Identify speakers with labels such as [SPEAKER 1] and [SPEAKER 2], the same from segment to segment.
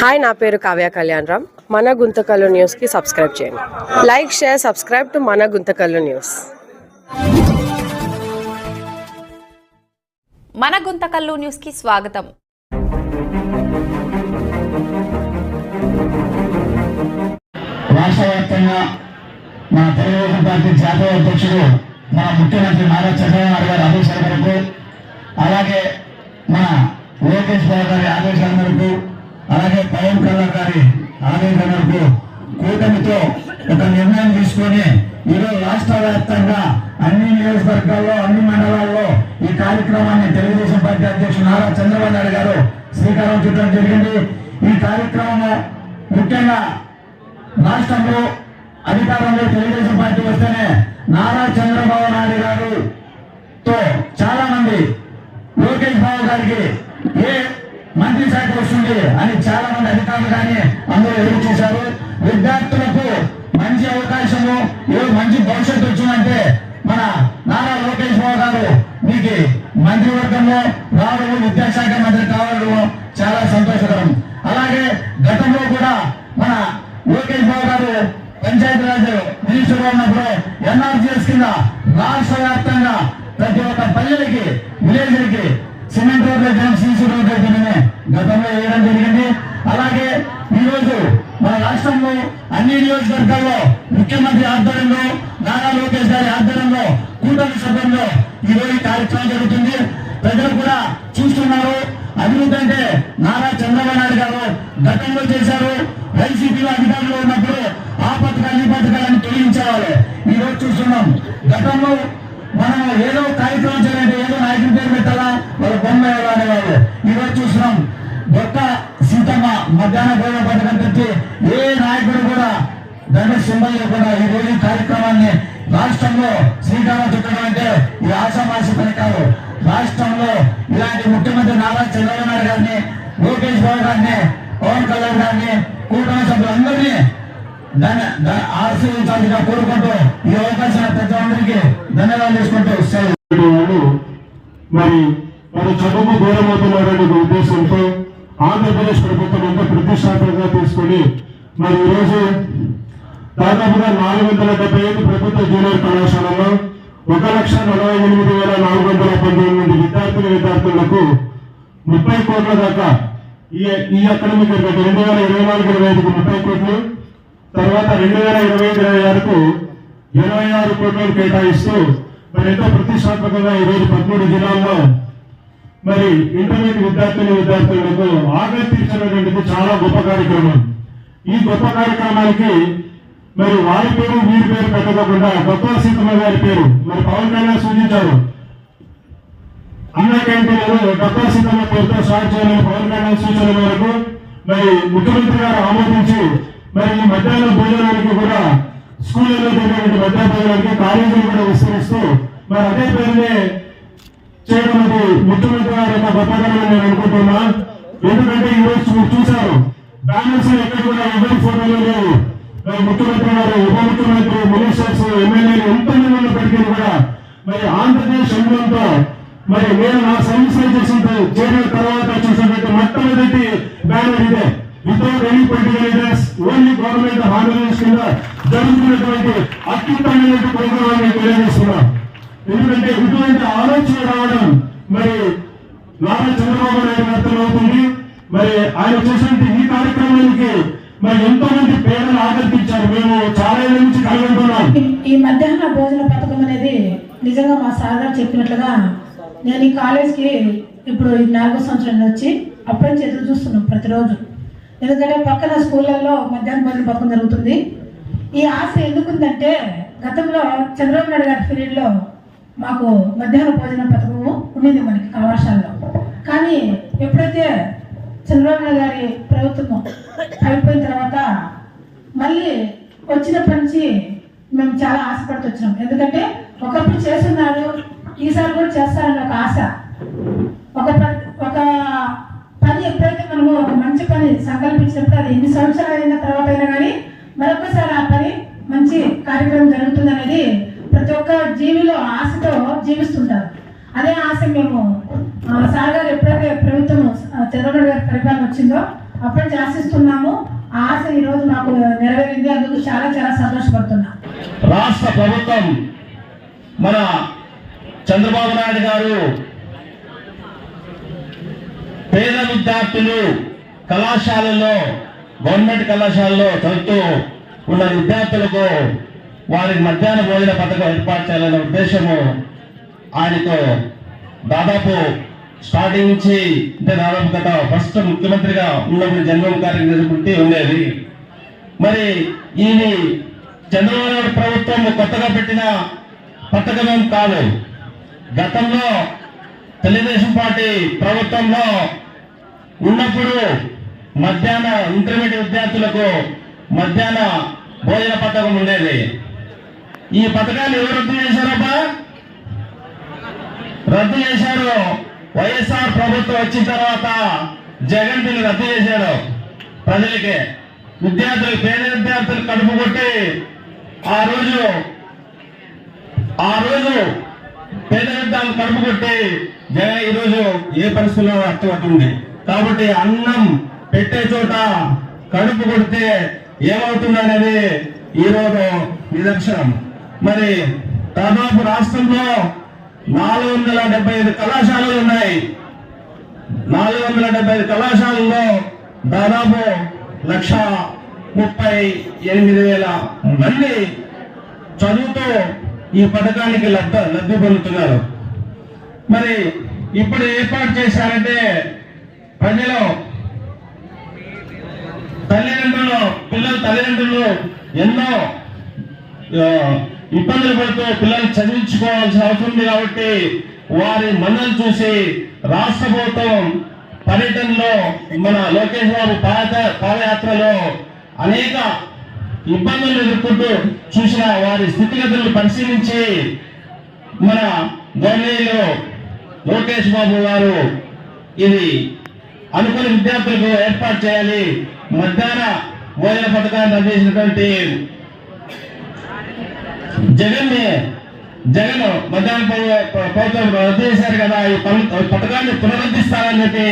[SPEAKER 1] hi నా పేరు కావ్య కళ్యాణరామ్ మన గుంతకల్లు న్యూస్కి సబ్స్క్రైబ్ చేయండి లైక్ షేర్ సబ్స్క్రైబ్ టు మన గుంతకల్లు న్యూస్
[SPEAKER 2] మన గుంతకల్లు న్యూస్కి స్వాగతం
[SPEAKER 3] రాష్ట్రవ్యాప్తంగా మన తెలుగుదేశం పార్టీ జాతీయ అధ్యక్షుడు మన ముఖ్యమంత్రి నారా చంద్రబాబు గారి ఆదేశాల మేరకు అలాగే మన లోకేష్ బాబు గారి ఆదేశాల మేరకు అలాగే పవన్ కళ్యాణ్ గారి ఆవేదనకు కూటమితో ఒక నిర్ణయం తీసుకొని ఈరోజు రాష్ట్ర వ్యాప్తంగా అన్ని నియోజకవర్గాల్లో అన్ని మండలాల్లో ఈ కార్యక్రమాన్ని తెలుగుదేశం పార్టీ అధ్యక్షుడు నారా చంద్రబాబు నాయుడు గారు శ్రీకారం చుట్టం జరిగింది ఈ కార్యక్రమంలో ముఖ్యంగా రాష్ట్రంలో అధికారంలో తెలుగుదేశం పార్టీ వస్తేనే నారా చంద్రబాబు నాయుడు గారు తో చాలా మంది లోకేష్ బాబు గారికి ఏ మంత్రి శాఖ వస్తుంది అని చాలా మంది అధికారులు కానీ అందరూ ఎదురు చూశారు విద్యార్థులకు మంచి అవకాశము ఏ మంచి భవిష్యత్తు వచ్చిందంటే మన నారా లోకేష్ బాబు గారు మీకు మంత్రివర్గంలో రావడము విద్యాశాఖ మంత్రి కావడము చాలా సంతోషకరం అలాగే గతంలో కూడా మన లోకేష్ బాబు గారు పంచాయతీరాజ్ మినిస్టర్ ఉన్నప్పుడు ఎన్ఆర్జీఎస్ కింద రాష్ట్ర వ్యాప్తంగా ప్రతి ఒక్క పల్లెలకి విలేజ్లకి పార్టీ ఆధ్వర్యంలో నారా లోకేష్ గారి ఆధ్వర్యంలో కూటమి సభ్యంలో ఈ రోజు కార్యక్రమం జరుగుతుంది ప్రజలు కూడా చూస్తున్నారు అభివృద్ధి అంటే నారా చంద్రబాబు నాయుడు గారు గతంలో చేశారు వైసీపీలో అధికారంలో ఉన్నప్పుడు ఆ పథకాలు ఈ పథకాలను తొలగించేవాళ్ళు ఈ రోజు చూస్తున్నాం గతంలో మనం ఏదో కార్యక్రమం చేయాలంటే ఏదో నాయకుడి పేరు పెట్టాలా వాళ్ళు బొమ్మ అనేవాళ్ళు ఈరోజు చూస్తున్నాం గొప్ప సీతమ్మ మధ్యాహ్న భోజన పథకం పెట్టి ఏ నాయకుడు గణ సింబయ్య కూడా ఈ రోజు కార్యక్రమాన్ని రాష్ట్రంలో శ్రీకారం చుట్టడం అంటే ఈ ఆశామాసి పని కాదు రాష్ట్రంలో ఇలాంటి ముఖ్యమంత్రి నారా చంద్రబాబు నాయుడు గారిని లోకేష్ బాబు గారిని పవన్ కళ్యాణ్ గారిని కూటమి సభ్యులందరినీ ఆశీర్వించాలిగా కోరుకుంటూ ఈ అవకాశాన్ని ప్రతి అందరికీ ధన్యవాదాలు చేసుకుంటూ
[SPEAKER 4] తీసుకుంటూ మరి వారు చదువు దూరం అవుతున్నారనే ఉద్దేశంతో ఆంధ్రప్రదేశ్ ప్రభుత్వం అంతా ప్రతిష్టాత్మకంగా తీసుకొని మరి ఈరోజు దాదాపుగా నాలుగు వందల డెబ్బై ఐదు ప్రభుత్వ జూనియర్ కళాశాలలో ఒక లక్ష నలభై ఎనిమిది వేల నాలుగు వందల పంతొమ్మిది మంది విద్యార్థుల విద్యార్థులకు ముప్పై కోట్ల దాకా ఈ ఈ అకాడమిక్ రెండు వేల ఇరవై నాలుగు ఇరవై ఐదుకు ముప్పై కోట్లు తర్వాత రెండు వేల ఇరవై ఐదు ఇరవై ఆరుకు ఇరవై ఆరు కోట్లను కేటాయిస్తూ మరి ఎంతో ప్రతిష్టాత్మకంగా ఈరోజు పదమూడు జిల్లాల్లో మరి ఇంటర్మీడియట్ విద్యార్థులు విద్యార్థులకు ఆగ్రహించినటువంటిది చాలా గొప్ప కార్యక్రమం ఈ గొప్ప కార్యక్రమానికి మరి వారి పేరు వీరి పేరు పెట్టకుండా గొప్పల సీతమ్మ గారి పేరు మరి పవన్ కళ్యాణ్ సూచించారు అన్నా క్యాంటీన్లో గొప్పల సీతమ్మ పేరుతో స్టార్ట్ చేయాలని పవన్ కళ్యాణ్ సూచన మేరకు మరి ముఖ్యమంత్రి గారు ఆమోదించి మరి ఈ మధ్యాహ్న భోజనానికి కూడా స్కూళ్ళలో జరిగినటువంటి మధ్యాహ్న భోజనానికి కాలేజీలు కూడా విస్తరిస్తూ మరి అదే పేరునే చేయడం అనేది ముఖ్యమంత్రి గారు యొక్క గొప్పతనం నేను అనుకుంటున్నా ఎందుకంటే ఈరోజు చూశారు బ్యానర్స్ ఎక్కడ కూడా ఎవరి ఫోటోలో లేవు ముఖ్యమంత్రి గారు ఉప ముఖ్యమంత్రి మినిస్టర్స్ ఎమ్మెల్యేలు ఎంతమంది ఉన్నప్పటికీ కూడా మరి ఆంధ్రప్రదేశ్ ఉండడంతో మరి నేను నా సర్వీస్ చేసిన చేరిన తర్వాత చూసినటువంటి మొట్టమొదటి బ్యానర్ ఇదే without any political leaders only government హామీస్ కింద జరుగుతున్నటువంటి అత్యుత్తమైనటువంటి ప్రోగ్రామాన్ని తెలియజేస్తున్నాం ఎందుకంటే ఇటువంటి ఆలోచన రావడం మరి నారా చంద్రబాబు నాయుడు అర్థమవుతుంది మరి ఆయన చేసిన ఈ కార్యక్రమానికి మరి ఎంతో మంది
[SPEAKER 5] మధ్యాహ్న భోజన పథకం అనేది నిజంగా మా సార్ గారు చెప్పినట్లుగా నేను ఈ కాలేజ్కి ఇప్పుడు నాలుగో సంవత్సరం వచ్చి నుంచి ఎదురు చూస్తున్నాం ప్రతిరోజు ఎందుకంటే పక్కన స్కూళ్ళల్లో మధ్యాహ్న భోజన పథకం జరుగుతుంది ఈ ఆశ ఎందుకుందంటే గతంలో చంద్రబాబు నాయుడు గారి పీరియడ్లో మాకు మధ్యాహ్న భోజన పథకము ఉండింది మనకి కళాశాలలో కానీ ఎప్పుడైతే చంద్రబాబు నాయుడు గారి ప్రభుత్వం అయిపోయిన తర్వాత మళ్ళీ వచ్చినప్పటి నుంచి మేము చాలా ఆశపడుతూ వచ్చినాం ఎందుకంటే ఒకప్పుడు చేస్తున్నారు ఈసారి కూడా చేస్తారని ఒక ఆశ ఒక ఒక పని ఎప్పుడైతే మనము ఒక మంచి పని సంకల్పించినప్పుడు అది ఎన్ని సంవత్సరాలు అయిన తర్వాత అయినా కానీ మరొకసారి ఆ పని మంచి కార్యక్రమం జరుగుతుంది అనేది ప్రతి ఒక్క జీవిలో ఆశతో జీవిస్తుంటారు అదే ఆశ మేము సార్ గారు ఎప్పుడైతే ప్రభుత్వం చంద్రబాబు గారి పరిపాలన వచ్చిందో అప్పటి నుంచి ఆశిస్తున్నాము ఆ ఆశ ఈరోజు మాకు నెరవేరింది అందుకు చాలా చాలా సంతోషపడుతున్నాం
[SPEAKER 6] రాష్ట్ర ప్రభుత్వం మన చంద్రబాబు నాయుడు గారు పేద విద్యార్థులు కళాశాలలో గవర్నమెంట్ కళాశాలలో చదువుతూ ఉన్న విద్యార్థులకు వారికి మధ్యాహ్న భోజన పథకం ఏర్పాటు చేయాలనే ఉద్దేశము ఆయనతో దాదాపు స్టార్టింగ్ నుంచి అంటే దాదాపు గత ఫస్ట్ ముఖ్యమంత్రిగా ఉన్నప్పుడు జన్మం కార్యక్రమం ఉండేది మరి ఈ చంద్రబాబు నాయుడు ప్రభుత్వం కొత్తగా పెట్టిన పథకమేం కాదు గతంలో తెలుగుదేశం పార్టీ ప్రభుత్వంలో ఉన్నప్పుడు మధ్యాహ్న ఇంటర్మీడియట్ విద్యార్థులకు మధ్యాహ్న భోజన పథకం ఉండేది ఈ పథకాలు ఎవరు రద్దు చేశారబ్బా రద్దు చేశారు వైఎస్ఆర్ ప్రభుత్వం వచ్చిన తర్వాత జగన్ దీన్ని రద్దు చేశాడు ప్రజలకి విద్యార్థులు పేద విద్యార్థులు కడుపు కొట్టి ఆ రోజు ఆ రోజు పేదరిద్దాలు కడుపు కొట్టి జయ ఈరోజు ఏ పరిస్థితిలో అర్థమవుతుంది కాబట్టి అన్నం పెట్టే చోట కడుపు కొడితే ఏమవుతుందనేది ఈరోజు నిదర్శనం మరి దాదాపు రాష్ట్రంలో నాలుగు వందల డెబ్బై ఐదు కళాశాలలు ఉన్నాయి నాలుగు వందల డెబ్బై ఐదు కళాశాలలో దాదాపు లక్ష ముప్పై ఎనిమిది వేల మంది చదువుతో ఈ పథకానికి లబ్ధ లబ్ధి పొందుతున్నారు మరి ఇప్పుడు ఏర్పాటు చేశారంటే ప్రజలు తల్లిదండ్రులు పిల్లల తల్లిదండ్రులు ఎన్నో ఇబ్బందులు పడుతూ పిల్లలు చదివించుకోవాల్సిన అవసరం ఉంది కాబట్టి వారి మనల్ని చూసి రాష్ట్ర ప్రభుత్వం పర్యటనలో మన లోకేష్ బాబు పాదయాత్రలో అనేక ఇబ్బందులు ఎదుర్కొంటూ చూసిన వారి స్థితిగతులను పరిశీలించి మన గవర్నీలో లోకేష్ బాబు గారు ఇది అనుకుని విద్యార్థులకు ఏర్పాటు చేయాలి మధ్యాహ్న భోజన పథకాన్ని అందించినటువంటి జగన్ జగన్ మధ్యాహ్న ప్రభుత్వం రద్దు చేశారు కదా ఈ పథకాన్ని పునరుద్ధిస్తారని చెప్పి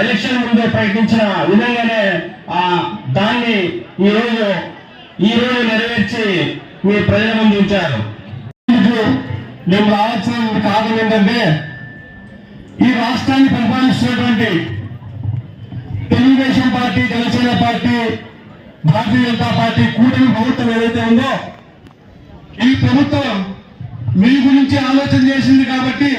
[SPEAKER 6] ఎలక్షన్ ముందే ప్రకటించిన విధంగానే ఆ దాన్ని ఈ రోజు నెరవేర్చి మీ ప్రజల ముందు ఉంచారు మేము రావాల్సిన కారణం ఏంటంటే ఈ రాష్ట్రాన్ని పరిపాలిస్తున్నటువంటి Telugu Desam party Janasena party Bharatiya Janata Party కూటమి ప్రభుత్వం ఏదైతే ఉందో ఈ ప్రభుత్వం మీ గురించి ఆలోచన చేసింది కాబట్టి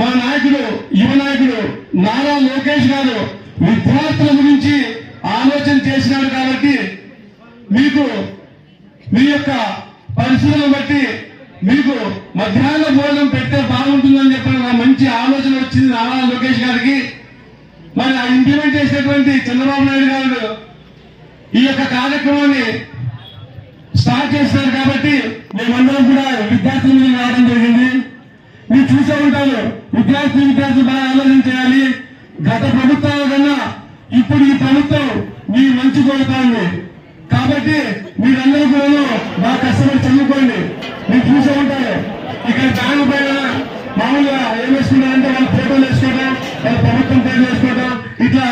[SPEAKER 6] మా నాయకుడు యువ నాయకుడు నారా లోకేష్ గారు విద్యార్థుల గురించి ఆలోచన చేసినాడు కాబట్టి మీకు మీ యొక్క పరిస్థితులను బట్టి మీకు మధ్యాహ్న భోజనం పెడితే బాగుంటుందని చెప్పిన నా మంచి ఆలోచన వచ్చింది నారా లోకేష్ గారికి మరి ఆ ఇంప్లిమెంట్ చేసినటువంటి చంద్రబాబు నాయుడు గారు ఈ యొక్క కార్యక్రమాన్ని స్టార్ట్ చేస్తారు కాబట్టి మేమందరం కూడా విద్యార్థుల మీద రావడం జరిగింది మీరు చూసే ఉంటారు విద్యార్థి విద్యార్థి బాగా ఆలోచన చేయాలి గత ప్రభుత్వాల కన్నా ఇప్పుడు ఈ ప్రభుత్వం మీ మంచి కోరుతోంది కాబట్టి మీరందరూ కూడా మా కష్టపడి చదువుకోండి మీరు చూసే ఉంటారు ఇక్కడ బ్యాంకు పైన మామూలుగా ఏం వేసుకుంటారంటే వాళ్ళ ఫోటోలు వేసుకోవడం వాళ్ళ ప్రభుత్వం పేరు వేసుకోవడం ఇట్లా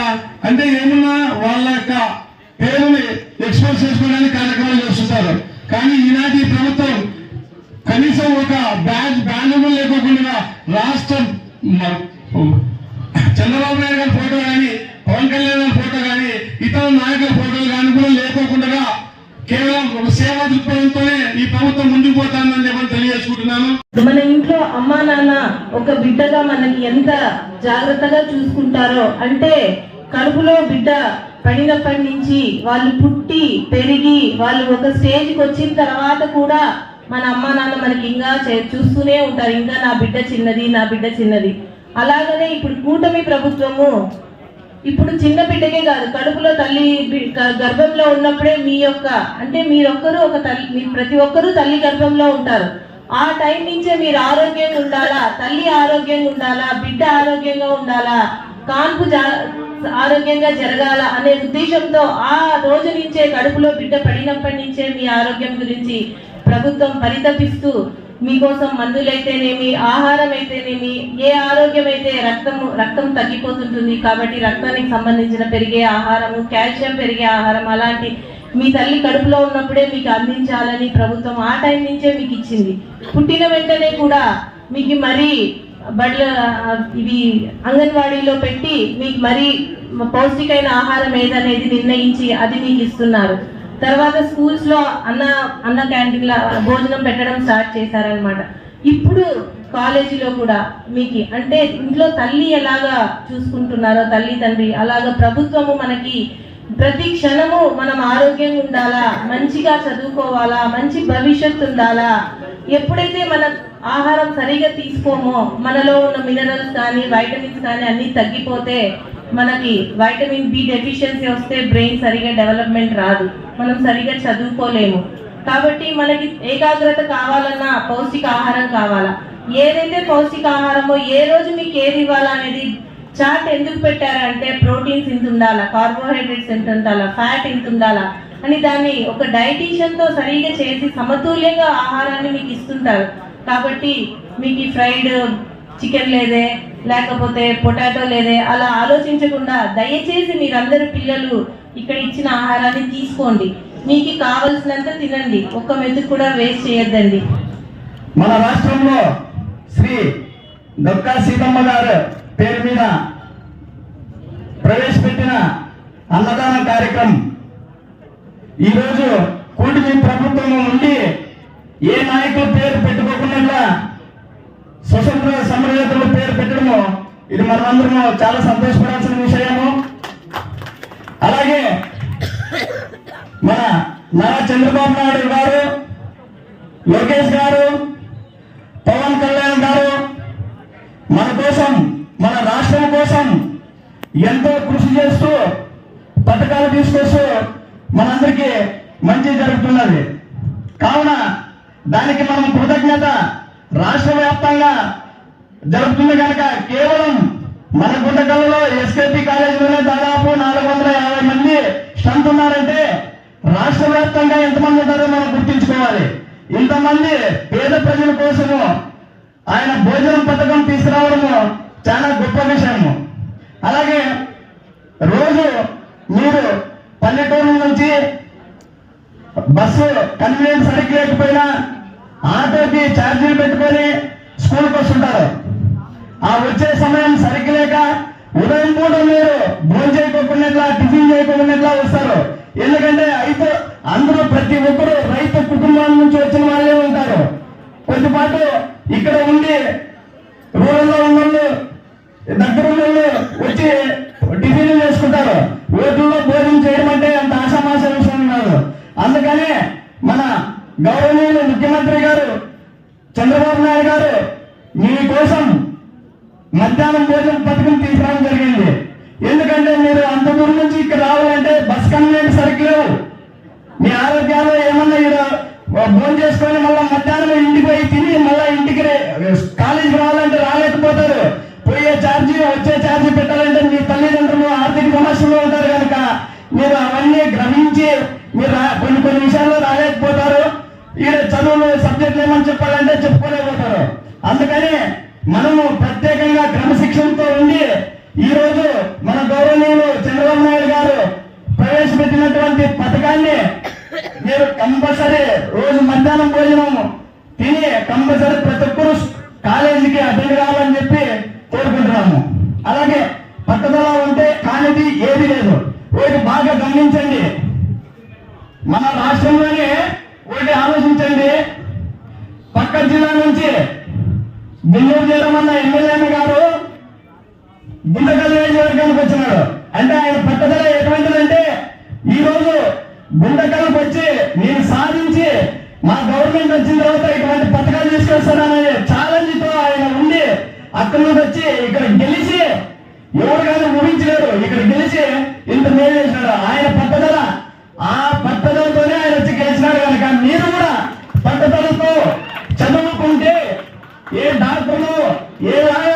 [SPEAKER 6] అంటే ఏమున్నా వాళ్ళ యొక్క పేరుని ఎక్స్పోజ్ చేసుకోవడానికి కార్యక్రమాలు చేస్తుంటారు కానీ ఈనాటి ప్రభుత్వం కనీసం ఒక బ్యాజ్ బ్యానర్ లేకుండా రాష్ట్ర చంద్రబాబు నాయుడు గారి ఫోటో కానీ పవన్ కళ్యాణ్ గారి ఫోటో కానీ ఇతర నాయకుల ఫోటోలు కానీ కూడా లేకోకుండా కేవలం ఒక సేవా దృక్పథంతోనే ఈ ప్రభుత్వం ముందుకు పోతానని చెప్పని తెలియజేసుకుంటున్నాను
[SPEAKER 7] మన ఇంట్లో అమ్మా నాన్న ఒక బిడ్డగా మనకి ఎంత జాగ్రత్తగా చూసుకుంటారో అంటే కడుపులో బిడ్డ పడినప్పటి నుంచి వాళ్ళు పుట్టి పెరిగి వాళ్ళు ఒక స్టేజ్కి వచ్చిన తర్వాత కూడా మన అమ్మ నాన్న మనకి ఇంకా చూస్తూనే ఉంటారు ఇంకా నా బిడ్డ చిన్నది నా బిడ్డ చిన్నది అలాగనే ఇప్పుడు కూటమి ప్రభుత్వము ఇప్పుడు చిన్న బిడ్డకే కాదు కడుపులో తల్లి గర్భంలో ఉన్నప్పుడే మీ యొక్క అంటే మీరొక్కరు ఒక తల్లి మీరు ప్రతి ఒక్కరూ తల్లి గర్భంలో ఉంటారు ఆ టైం నుంచే మీరు ఆరోగ్యంగా ఉండాలా తల్లి ఆరోగ్యంగా ఉండాలా బిడ్డ ఆరోగ్యంగా ఉండాలా కాన్పు ఆరోగ్యంగా జరగాల అనే ఉద్దేశంతో ఆ రోజు నుంచే కడుపులో బిడ్డ పడినప్పటి నుంచే మీ ఆరోగ్యం గురించి ప్రభుత్వం పరితపిస్తూ మీకోసం మందులైతేనేమి ఆహారం అయితేనేమి ఏ ఆరోగ్యం అయితే రక్తం రక్తం తగ్గిపోతుంటుంది కాబట్టి రక్తానికి సంబంధించిన పెరిగే ఆహారము కాల్షియం పెరిగే ఆహారం అలాంటి మీ తల్లి కడుపులో ఉన్నప్పుడే మీకు అందించాలని ప్రభుత్వం ఆ టైం నుంచే మీకు ఇచ్చింది పుట్టిన వెంటనే కూడా మీకు మరీ బడ్ల ఇవి అంగన్వాడీలో పెట్టి మీకు మరీ పౌష్టికైన ఆహారం ఏదనేది నిర్ణయించి అది మీకు ఇస్తున్నారు తర్వాత స్కూల్స్లో అన్న అన్న లో భోజనం పెట్టడం స్టార్ట్ చేశారనమాట ఇప్పుడు కాలేజీలో కూడా మీకు అంటే ఇంట్లో తల్లి ఎలాగా చూసుకుంటున్నారో తల్లి తండ్రి అలాగా ప్రభుత్వము మనకి ప్రతి క్షణము మనం ఆరోగ్యంగా ఉండాలా మంచిగా చదువుకోవాలా మంచి భవిష్యత్తు ఉండాలా ఎప్పుడైతే మన ఆహారం సరిగా తీసుకోమో మనలో ఉన్న మినరల్స్ కానీ వైటమిన్స్ కానీ అన్నీ తగ్గిపోతే మనకి వైటమిన్ బి డెఫిషియన్సీ వస్తే బ్రెయిన్ సరిగా డెవలప్మెంట్ రాదు మనం సరిగా చదువుకోలేము కాబట్టి మనకి ఏకాగ్రత కావాలన్నా పౌష్టిక ఆహారం కావాలా ఏదైతే పౌష్టిక ఆహారమో ఏ రోజు మీకు ఏది ఇవ్వాలనేది చాట్ ఎందుకు పెట్టారంటే ప్రోటీన్స్ ఇంత ఉండాలా కార్బోహైడ్రేట్స్ ఎంత ఉండాలా ఫ్యాట్ ఇంత ఉండాలా అని దాన్ని ఒక డైటీషియన్తో సరిగా చేసి సమతుల్యంగా ఆహారాన్ని మీకు ఇస్తుంటారు కాబట్టి మీకు ఫ్రైడ్ చికెన్ లేదే లేకపోతే పొటాటో లేదే అలా ఆలోచించకుండా దయచేసి మీరందరు పిల్లలు ఇక్కడ ఇచ్చిన ఆహారాన్ని తీసుకోండి మీకు కావలసినంత తినండి ఒక్క మెతుకు కూడా వేస్ట్ చేయొద్దండి
[SPEAKER 6] మన రాష్ట్రంలో శ్రీ దొక్కా సీతమ్మ గారు పేరు మీద ప్రవేశపెట్టిన అన్నదాన కార్యక్రమం ఈరోజు కూటమి ప్రభుత్వం నుండి ఏ నాయకుడు పేరు పెట్టుకోకుండా స్వతంత్ర సమరయోధులు పేరు పెట్టడము ఇది మనందరము చాలా సంతోషపడాల్సిన విషయము అలాగే మన నారా చంద్రబాబు నాయుడు గారు లోకేష్ గారు పవన్ కళ్యాణ్ గారు మన కోసం మన రాష్ట్రం కోసం ఎంతో కృషి చేస్తూ పథకాలు తీసుకొస్తూ మనందరికీ మంచి జరుగుతున్నది కావున దానికి మనం కృతజ్ఞత రాష్ట్ర వ్యాప్తంగా జరుపుతుంది కనుక కేవలం మన గుండకల్లో ఎస్కేపీ కాలేజీలోనే దాదాపు నాలుగు వందల యాభై మంది స్టంట్ ఉన్నారంటే రాష్ట్ర వ్యాప్తంగా ఎంతమంది ఉంటారో మనం గుర్తించుకోవాలి ఇంతమంది పేద ప్రజల కోసము ఆయన భోజనం పథకం తీసుకురావడము చాలా గొప్ప విషయము అలాగే రోజు మీరు పల్లెటూరు నుంచి బస్సు కన్వీనియన్స్ సరిగ్గా లేకపోయినా ఆటోకి ఛార్జీలు పెట్టుకొని స్కూల్ స్కూల్కి వస్తుంటారు ఆ వచ్చే సమయం సరిగ్గా లేక ఉదయం పూట మీరు భోజనం చేయకోకుండా టిఫిన్ చేయకుండా వస్తారు ఎందుకంటే అయితే అందరూ ప్రతి ఒక్కరు తీసుకెళ్ళలేని సరుకులు మీ ఆరోగ్యాలు ఏమన్నా ఇక్కడ భోజనం చేసుకొని మళ్ళీ మధ్యాహ్నం ఇంటికి పోయి తిని మళ్ళీ ఇంటికి కాలేజీకి రావాలంటే రాలేకపోతారు పోయే ఛార్జీ వచ్చే ఛార్జీ పెట్టాలంటే మీ తల్లిదండ్రులు ఆర్థిక సమస్యలు ఉంటారు కనుక మీరు అవన్నీ గ్రహించి మీరు కొన్ని కొన్ని విషయాల్లో రాలేకపోతారు ఈడ చదువులు సబ్జెక్టులు ఏమని చెప్పాలంటే చెప్పుకోలేకపోతారు అందుకని మనము ప్రత్యేకంగా క్రమశిక్షణతో ఉండి ఈరోజు మన గౌరవనీయులు ఇచ్చినటువంటి పథకాన్ని మీరు కంపల్సరీ రోజు మధ్యాహ్నం భోజనం తిని కంపల్సరీ ప్రతి ఒక్కరు కాలేజీకి అటెండ్ కావాలని చెప్పి కోరుకుంటున్నాము అలాగే పట్టుదల ఉంటే కానిది ఏది లేదు వీటి బాగా గమనించండి మన రాష్ట్రంలోనే వీటి ఆలోచించండి పక్క జిల్లా నుంచి బిల్లూరు చేరమన్న ఎమ్మెల్యే గారు గుండకల్ వచ్చినాడు అంటే ఆయన పట్టుదల గుండెకలకు వచ్చి నేను సాధించి మా గవర్నమెంట్ వచ్చిన తర్వాత ఇటువంటి పథకాలు తీసుకొస్తానని ఛాలెంజ్ తో ఆయన ఉండి అక్కడి నుంచి వచ్చి ఇక్కడ గెలిచి ఎవరు కానీ ఊహించలేరు ఇక్కడ గెలిచి ఇంత మేలు ఆయన పట్టుదల ఆ పట్టుదలతోనే ఆయన వచ్చి గెలిచినాడు కనుక మీరు కూడా పట్టుదలతో చదువుకుంటే ఏ డాక్టర్లు ఏ లాయర్